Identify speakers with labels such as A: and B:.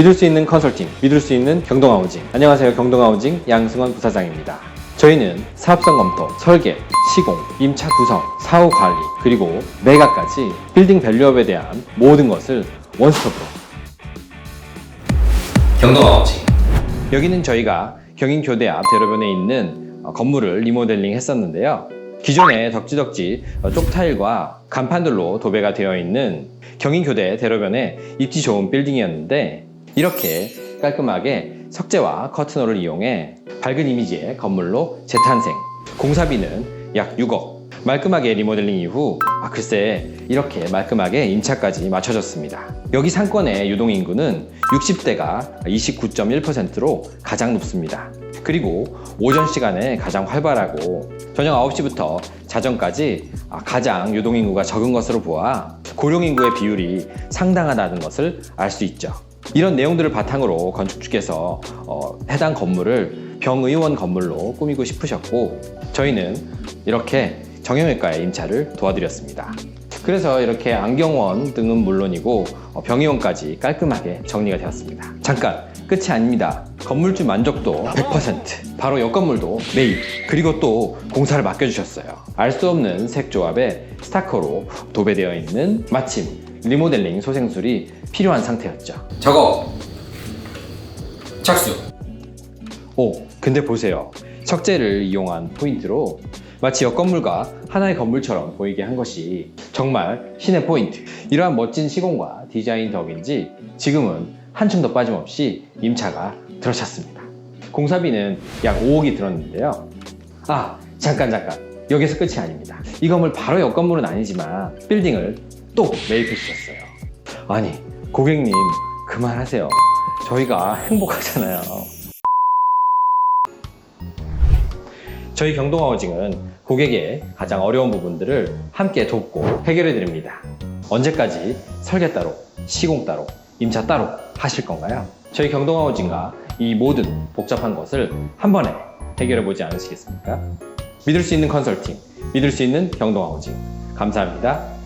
A: 믿을 수 있는 컨설팅, 믿을 수 있는 경동하우징. 안녕하세요. 경동하우징 양승원 부사장입니다. 저희는 사업성 검토, 설계, 시공, 임차 구성, 사후 관리, 그리고 매각까지 빌딩 밸류업에 대한 모든 것을 원스톱으로. 경동하우징. 여기는 저희가 경인교대 앞 대로변에 있는 어, 건물을 리모델링 했었는데요. 기존에 덕지덕지 어, 쪽타일과 간판들로 도배가 되어 있는 경인교대 대로변에 입지 좋은 빌딩이었는데 이렇게 깔끔하게 석재와 커튼홀을 이용해 밝은 이미지의 건물로 재탄생. 공사비는 약 6억. 말끔하게 리모델링 이후 아 글쎄 이렇게 말끔하게 임차까지 맞춰졌습니다. 여기 상권의 유동 인구는 60대가 29.1%로 가장 높습니다. 그리고 오전 시간에 가장 활발하고 저녁 9시부터 자정까지 아, 가장 유동 인구가 적은 것으로 보아 고령 인구의 비율이 상당하다는 것을 알 수 있죠. 이런 내용들을 바탕으로 건축주께서 어, 해당 건물을 병의원 건물로 꾸미고 싶으셨고 저희는 이렇게 정형외과의 임차를 도와드렸습니다. 그래서 이렇게 안경원 등은 물론이고 어, 병의원까지 깔끔하게 정리가 되었습니다. 잠깐 끝이 아닙니다. 건물주 만족도 100% 바로 옆 건물도 매입 그리고 또 공사를 맡겨주셨어요. 알 수 없는 색 조합에 스타커로 도배되어 있는 마침 리모델링 소생술이 필요한 상태였죠.
B: 작업 착수
A: 오, 근데 보세요. 석재를 이용한 포인트로 마치 옆 건물과 하나의 건물처럼 보이게 한 것이 정말 신의 포인트. 이러한 멋진 시공과 디자인 덕인지 지금은 한층도 빠짐없이 임차가 들어찼습니다. 공사비는 약 5억이 들었는데요. 아, 잠깐 잠깐. 여기서 끝이 아닙니다. 이 건물 바로 옆 건물은 아니지만 빌딩을 또 매입해 주셨어요. 아니, 고객님 그만하세요. 저희가 행복하잖아요. 저희 경동하우징은 고객의 가장 어려운 부분들을 함께 돕고 해결해 드립니다. 언제까지 설계 따로, 시공 따로, 임차 따로 하실 건가요? 저희 경동하우징과 이 모든 복잡한 것을 한 번에 해결해 보지 않으시겠습니까? 믿을 수 있는 컨설팅, 믿을 수 있는 경동 하우징. 감사합니다.